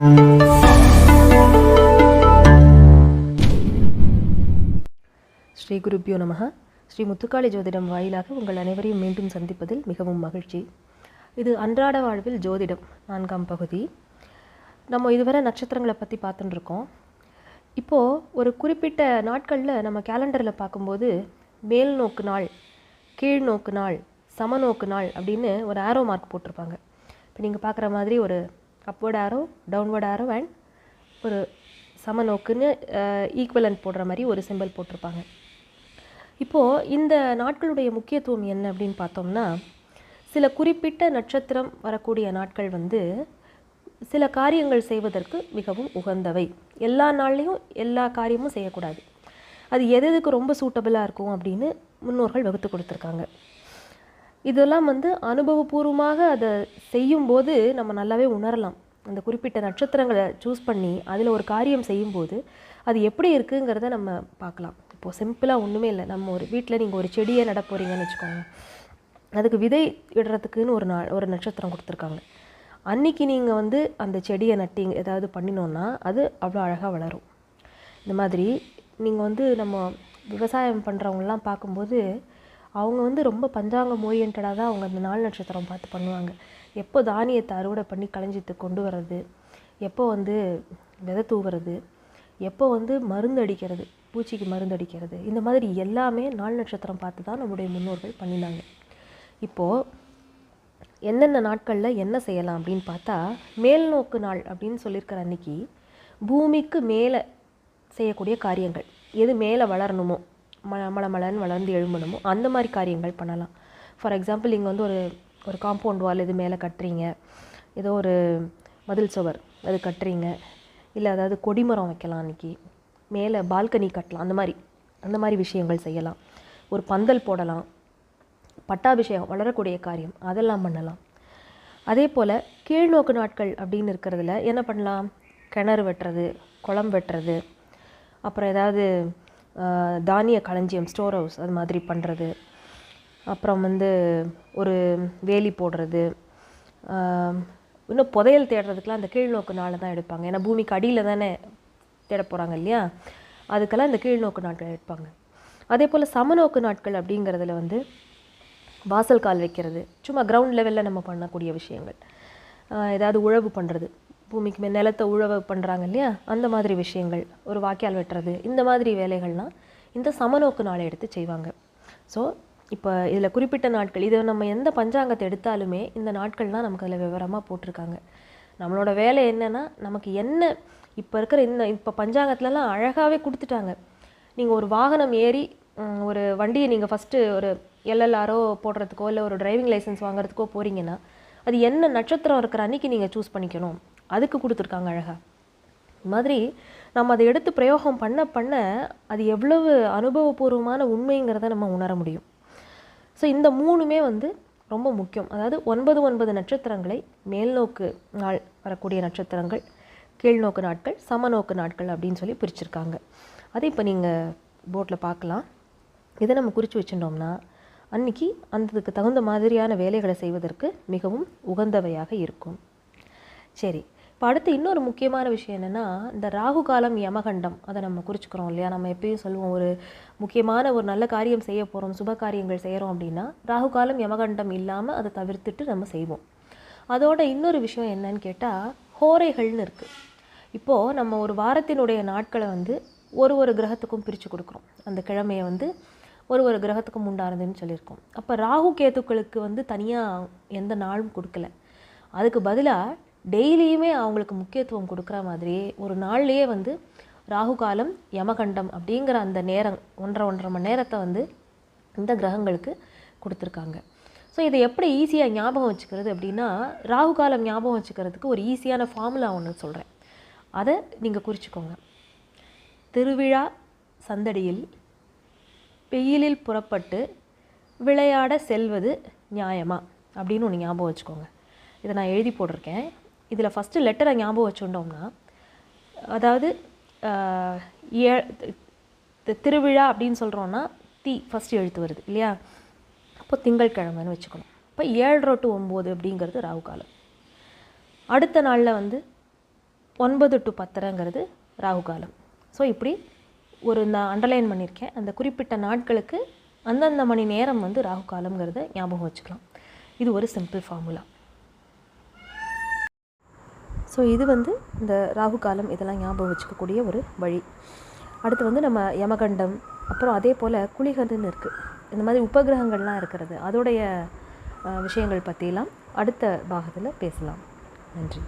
ஸ்ரீ குருப்பியோ நமக ஸ்ரீ முத்துக்காளி ஜோதிடம் வாயிலாக உங்கள் அனைவரையும் மீண்டும் சந்திப்பதில் மிகவும் மகிழ்ச்சி. இது அன்றாட வாழ்வில் ஜோதிடம் நான்காம் பகுதி. நம்ம இதுவரை நட்சத்திரங்களை பற்றி பார்த்துட்டுருக்கோம். இப்போது ஒரு குறிப்பிட்ட நாட்களில் நம்ம கேலண்டரில் பார்க்கும்போது மேல் நோக்கு நாள் கீழ் நோக்கு நாள் சமநோக்கு நாள் அப்படின்னு ஒரு ஆரோ மார்க் போட்டிருப்பாங்க. இப்போ நீங்கள் பார்க்குற மாதிரி ஒரு upward arrow downward arrow and ஒரு சமநோக்குன்னு ஈக்குவலன்ட் போடுற மாதிரி ஒரு சிம்பல் போட்டிருப்பாங்க. இப்போது இந்த நாட்களுடைய முக்கியத்துவம் என்ன அப்படின்னு பார்த்தோம்னா சில குறிப்பிட்ட நட்சத்திரம் வரக்கூடிய நாட்கள் வந்து சில காரியங்கள் செய்வதற்கு மிகவும் உகந்தவை. எல்லா நாள்லேயும் எல்லா காரியமும் செய்யக்கூடாது. அது எது எதுக்கு ரொம்ப சூட்டபிளாக இருக்கும் அப்படின்னு முன்னோர்கள் வகுத்து கொடுத்துருக்காங்க. இதெல்லாம் வந்து அனுபவபூர்வமாக அதை செய்யும்போது நம்ம நல்லாவே உணரலாம். அந்த குறிப்பிட்ட நட்சத்திரங்களை சூஸ் பண்ணி அதில் ஒரு காரியம் செய்யும்போது அது எப்படி இருக்குங்கிறத நம்ம பார்க்கலாம். இப்போது சிம்பிளாக ஒன்றுமே இல்லை. நம்ம ஒரு வீட்டில் நீங்கள் ஒரு செடியை நட போகிறீங்கன்னு வச்சுக்கோங்க. அதுக்கு விதை இடுறதுக்குன்னு ஒரு நாள் ஒரு நட்சத்திரம் கொடுத்துருக்காங்க. அன்னைக்கு நீங்கள் வந்து அந்த செடியை நட்டிங்க ஏதாவது பண்ணினோன்னா அது அவ்வளோ அழகாக வளரும். இந்த மாதிரி நீங்கள் வந்து நம்ம விவசாயம் பண்ணுறவங்களாம் பார்க்கும்போது அவங்க வந்து ரொம்ப பஞ்சாங்கம் ஓரியன்டாக தான் அவங்க அந்த நாள் நட்சத்திரம் பார்த்து பண்ணுவாங்க. எப்போ தானியத்தை அறுவடை பண்ணி களஞ்சித்து கொண்டு வர்றது எப்போ வந்து விதை தூவுறது எப்போ வந்து மருந்து அடிக்கிறது பூச்சிக்கு மருந்து அடிக்கிறது இந்த மாதிரி எல்லாமே நாள் நட்சத்திரம் பார்த்து தான் நம்முடைய முன்னோர்கள் பண்ணினாங்க. இப்போது என்னென்ன நாட்களில் என்ன செய்யலாம் அப்படின்னு பார்த்தா மேல் நோக்கு நாள் அப்படின்னு சொல்லியிருக்கிற அன்னைக்கு பூமிக்கு மேலே செய்யக்கூடிய காரியங்கள் எது மேலே வளரணுமோ ம மலமலன்னு வளர்ந்து எழும்பணுமோ அந்த மாதிரி காரியங்கள் பண்ணலாம். ஃபார் எக்ஸாம்பிள் இங்கே வந்து ஒரு ஒரு காம்பவுண்ட் வால் இது மேலே கட்டுறீங்க. ஏதோ ஒரு மதில் சுவர் அது கட்டுறீங்க. இல்லை அதாவது கொடிமரம் வைக்கலாம் அன்றைக்கி மேலே பால்கனி கட்டலாம். அந்த மாதிரி அந்த மாதிரி விஷயங்கள் செய்யலாம். ஒரு பந்தல் போடலாம். பட்டாபிஷேகம் வளரக்கூடிய காரியம் அதெல்லாம் பண்ணலாம். அதே போல் கீழ்நோக்கு நாட்கள் அப்படின்னு இருக்கிறதுல என்ன பண்ணலாம்? கிணறு வெட்டுறது குளம் வெட்டுறது. அப்புறம் ஏதாவது தானிய களஞ்சியம் ஸ்டோர் ஹவுஸ் அது மாதிரி பண்ணுறது அப்புறம் வந்து ஒரு வேலி போடுறது. இன்னும் புதையல் தேடுறதுக்கெலாம் அந்த கீழ்நோக்கு நாளை தான் எடுப்பாங்க. ஏன்னா பூமிக்கு அடியில் தானே தேட போகிறாங்க இல்லையா? அதுக்கெல்லாம் இந்த கீழ்நோக்கு நாட்கள் எடுப்பாங்க. அதே போல் சமநோக்கு நாட்கள் அப்படிங்கிறதுல வந்து வாசல் கால் வைக்கிறது. சும்மா கிரவுண்ட் லெவலில் நம்ம பண்ணக்கூடிய விஷயங்கள். ஏதாவது உழவு பண்ணுறது பூமிக்கு மேல் நிலத்தை உழவு பண்ணுறாங்க இல்லையா? அந்த மாதிரி விஷயங்கள் ஒரு வாக்கியால் வெட்டுறது இந்த மாதிரி வேலைகள்லாம் இந்த சமநோக்கு நாளை எடுத்து செய்வாங்க. ஸோ இப்போ இதில் குறிப்பிட்ட நாட்கள் இதை நம்ம எந்த பஞ்சாங்கத்தை எடுத்தாலுமே இந்த நாட்கள்லாம் நமக்கு அதில் விவரமாக போட்டிருக்காங்க. நம்மளோட வேலை என்னென்னா நமக்கு என்ன இப்போ இருக்கிற இந்த இப்போ பஞ்சாங்கத்துலலாம் அழகாகவே கொடுத்துட்டாங்க. நீங்கள் ஒரு வாகனம் ஏறி ஒரு வண்டியை நீங்கள் ஃபஸ்ட்டு ஒரு எல்எல்ஆரோ போடுறதுக்கோ இல்லை ஒரு டிரைவிங் லைசன்ஸ் வாங்குறதுக்கோ போகிறீங்கன்னா அது என்ன நட்சத்திரம் இருக்கிற அன்றைக்கி நீங்கள் சூஸ் பண்ணிக்கணும். அதுக்கு கொடுத்துருக்காங்க அழகாக இது மாதிரி நம்ம அதை எடுத்து பிரயோகம் பண்ண பண்ண அது எவ்வளவு அனுபவபூர்வமான உண்மைங்கிறத நம்ம உணர முடியும். ஸோ இந்த மூணுமே வந்து ரொம்ப முக்கியம். அதாவது ஒன்பது ஒன்பது நட்சத்திரங்களை மேல்நோக்கு நாள் வரக்கூடிய நட்சத்திரங்கள் கீழ்நோக்கு நாட்கள் சமநோக்கு நாட்கள் அப்படின்னு சொல்லி பிரிச்சிருக்காங்க. அதை இப்போ நீங்கள் போட்டில் பார்க்கலாம். இதை நம்ம குறித்து வச்சுட்டோம்னா அன்றைக்கி அந்ததுக்கு தகுந்த மாதிரியான வேலைகளை செய்வதற்கு மிகவும் உகந்தவையாக இருக்கும். சரி. இப்போ அடுத்து இன்னொரு முக்கியமான விஷயம் என்னென்னா இந்த ராகு காலம் யமகண்டம். அதை நம்ம குறிச்சிக்கிறோம் இல்லையா? நம்ம எப்பயும் சொல்லுவோம் ஒரு முக்கியமான ஒரு நல்ல காரியம் செய்ய போகிறோம் சுப காரியங்கள் செய்கிறோம் அப்படின்னா ராகு காலம் யமகண்டம் இல்லாமல் அதை தவிர்த்துட்டு நம்ம செய்வோம். அதோட இன்னொரு விஷயம் என்னன்னு கேட்டால் ஹோரைகள்னு இருக்குது இப்போது நம்ம ஒரு வாரத்தினுடைய நாட்களை வந்து ஒரு ஒரு கிரகத்துக்கும் பிரித்து கொடுக்குறோம். அந்த கிழமையை வந்து ஒரு ஒரு கிரகத்துக்கும் உண்டானதுன்னு சொல்லியிருக்கோம். அப்போ ராகு கேத்துக்களுக்கு வந்து தனியாக எந்த நாளும் கொடுக்கல. அதுக்கு பதிலாக டெய்லியுமே அவங்களுக்கு முக்கியத்துவம் கொடுக்குற மாதிரி ஒரு நாள்லேயே வந்து ராகு காலம் யமகண்டம் அப்படிங்கிற அந்த நேரம் ஒன்றரை ஒன்றரை மணி நேரத்தை வந்து இந்த கிரகங்களுக்கு கொடுத்துருக்காங்க. ஸோ இதை எப்படி ஈஸியாக ஞாபகம் வச்சுக்கிறது அப்படின்னா ராகு காலம் ஞாபகம் வச்சுக்கிறதுக்கு ஒரு ஈஸியான ஃபார்முலா ஒன்று சொல்கிறேன் அதை நீங்கள் குறிச்சிக்கோங்க. திருவிழா சந்தடியில் வெயிலில் புறப்பட்டு விளையாட செல்வது நியாயமா? அப்படின்னு ஒன்று ஞாபகம் வச்சுக்கோங்க. இதை நான் எழுதி போட்டிருக்கேன். இதில் ஃபஸ்ட்டு லெட்டரை ஞாபகம் வச்சுட்டோம்னா அதாவது ஏ திருவிழா அப்படின்னு சொல்கிறோன்னா தி ஃபஸ்ட்டு எழுத்து வருது இல்லையா? அப்போ திங்கட்கிழமைன்னு வச்சுக்கணும். இப்போ ஏழரை டு ஒம்பது அப்படிங்கிறது ராகு காலம். அடுத்த நாளில் வந்து ஒன்பது டு பத்தரைங்கிறது ராகு காலம். ஸோ இப்படி ஒரு நான் அண்டர்லைன் பண்ணியிருக்கேன். அந்த குறிப்பிட்ட நாட்களுக்கு அந்தந்த மணி நேரம் வந்து ராகு காலம்ங்கிறத ஞாபகம் வச்சுக்கலாம். இது ஒரு சிம்பிள் ஃபார்முலா ஸோ இது வந்து இந்த ராகு காலம் இதெல்லாம் ஞாபகம் வச்சுக்கக்கூடிய ஒரு வழி. அடுத்து வந்து நம்ம யமகண்டம் அப்புறம் அதே போல் குளிகதுன்னு இருக்குது இந்த மாதிரி உபகிரகங்கள்லாம் இருக்கிறது. அதோடைய விஷயங்கள் பற்றிலாம் அடுத்த பாகத்தில் பேசலாம். நன்றி.